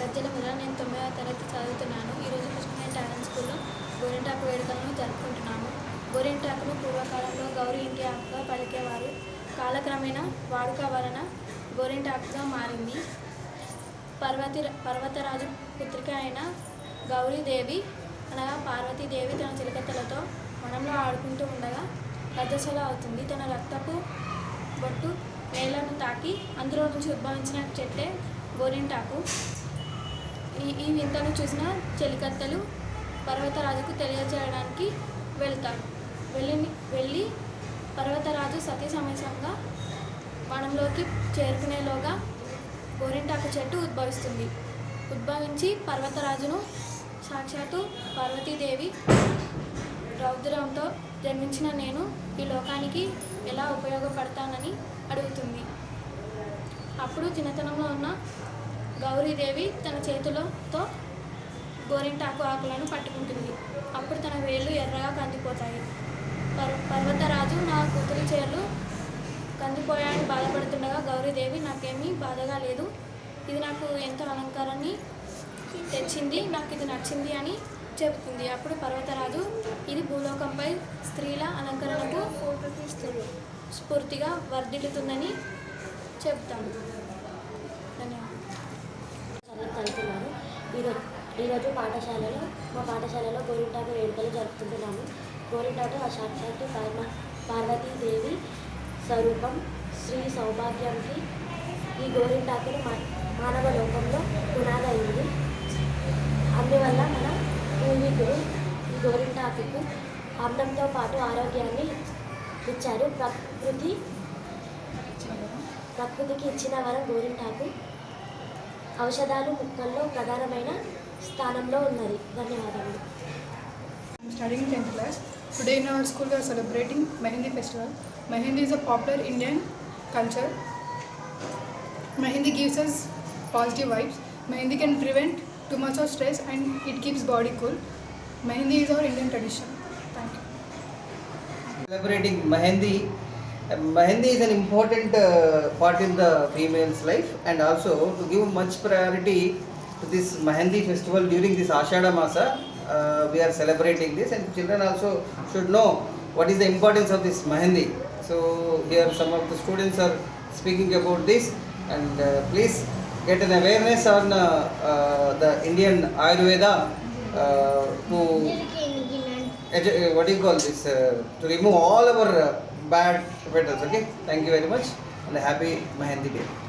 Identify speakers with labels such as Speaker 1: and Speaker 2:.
Speaker 1: గజ్జలముల నేను తొమ్మిదవ తరగతి చదువుతున్నాను. ఈరోజు కృష్ణ టాలెంట్ స్కూల్లో గోరింటాకు వేడుకలను జరుపుకుంటున్నాము. గోరింటాకును పూర్వకాలంలో గౌరీ ఇంటి ఆకుగా పలికేవారు. కాలక్రమేణా వాడుక వలన గోరింటాకుగా మారింది. పర్వతి పర్వతరాజు పుత్రిక అయిన గౌరీదేవి అనగా పార్వతీదేవి తన చిలకత్తలతో మనంలో ఆడుకుంటూ ఉండగా గజశల అవుతుంది. తన రక్తపు బొట్టు నేలను తాకి అందులో నుంచి ఉద్భవించిన చెట్టే గోరింటాకు. ఈ ఈ వింతను చూసిన చెలికత్తలు పర్వతరాజుకు తెలియజేయడానికి వెళ్తారు. వెళ్ళి వెళ్ళి పర్వతరాజు సతీ సమేసంగా వనంలోకి చేరుకునేలోగా గోరింటాకు చెట్టు ఉద్భవిస్తుంది. ఉద్భవించి పర్వతరాజును సాక్షాత్తు పార్వతీదేవి రౌద్రంతో జన్మించిన నేను ఈ లోకానికి ఎలా ఉపయోగపడతానని అడుగుతుంది. అప్పుడు చిన్నతనంలో ఉన్న గౌరీదేవి తన చేతులతో గోరింటాకు ఆకులను పట్టుకుంటుంది. అప్పుడు తన వేళ్ళు ఎర్రగా కందిపోతాయి. పర్ పర్వతరాజు నా కూతురి చేలు కందిపోయాయని బాధపడుతుండగా గౌరీదేవి నాకేమీ బాధగా లేదు. ఇది నాకు ఎంతో అలంకారాన్ని తెచ్చింది? నాకు ఇది నచ్చింది అని చెబుతుంది. అప్పుడు పర్వతరాజు ఇది భూలోకంపై స్త్రీల అలంకరణకు స్ఫూర్తిగా వర్ధిల్లుతుందని చెప్తాను ధన్యవాదాలు.
Speaker 2: చదువు ఈరోజు ఈరోజు పాఠశాలలో మా పాఠశాలలో గోరింటాకు వేడుకలు జరుపుకుంటున్నాము. గోరింటాకు ఆ సాక్షాత్తు పార్వ పార్వతీదేవి స్వరూపం శ్రీ సౌభాగ్యంకి ఈ గోరింటాకును మా మానవ లోకంలో పునాదైంది. అందువల్ల మన పూర్వీకులు ఈ గోరింటాకుకు అందంతో పాటు ఆరోగ్యాన్ని ఇచ్చారు. ప్రకృతి ప్రకృతికి ఇచ్చిన వరం గోరింటాకు. ఔషధాలు ముక్కల్లో ప్రధానమైన స్థానంలో ఉన్నది. ధన్యవాదాలు
Speaker 3: studying tenth class today in our school are celebrating mehndi festival mehndi is a popular Indian culture mehndi gives us positive vibes mehndi can prevent too much of stress and it keeps body cool mehndi is our Indian tradition thank you
Speaker 4: celebrating mehndi Mehendi is an important uh, part in the female's life and also to give much priority to this Mehendi festival during this Ashada Masa. Uh, we are celebrating this and children also should know what is the importance of this Mehendi. So here some of the students are speaking about this and uh, please get an awareness on uh, uh, the Indian Ayurveda uh, to uh, what do you call this uh, to remove all our uh, bad petals okay? Thank you very much and a happy mehendi day